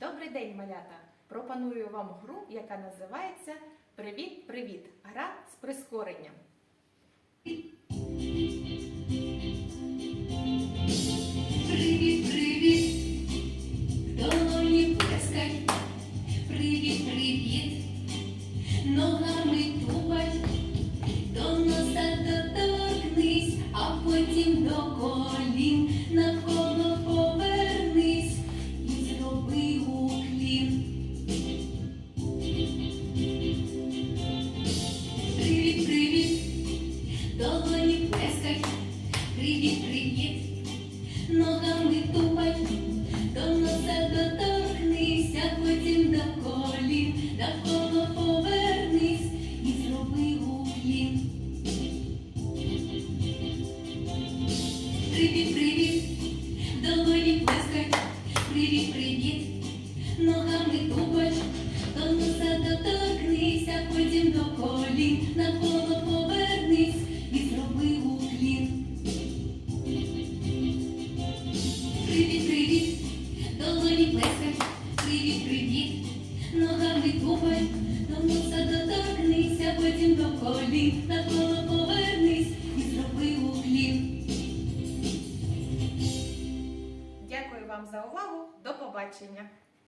Добрий день, малята! Пропоную вам гру, яка називається Привіт-привіт! Гра з прискоренням. Привіт, привіт, долоні плескай, привіт, привіт, ногами тупай, до носа доторкнись, а потім до колін, привіт, привіт. Ногами тупай, до носа доторкнися, потім до колін, навколо повернись і зроби уклін. Привіт, привіт, долоні плескай, привіт, привіт, ногами тупай, до носа доторкнися, потім до колін, навколо повернись ногами тупай, до носа доторкнися, потім до колін, на коло повернись і зроби уклін. Дякую вам за увагу. До побачення!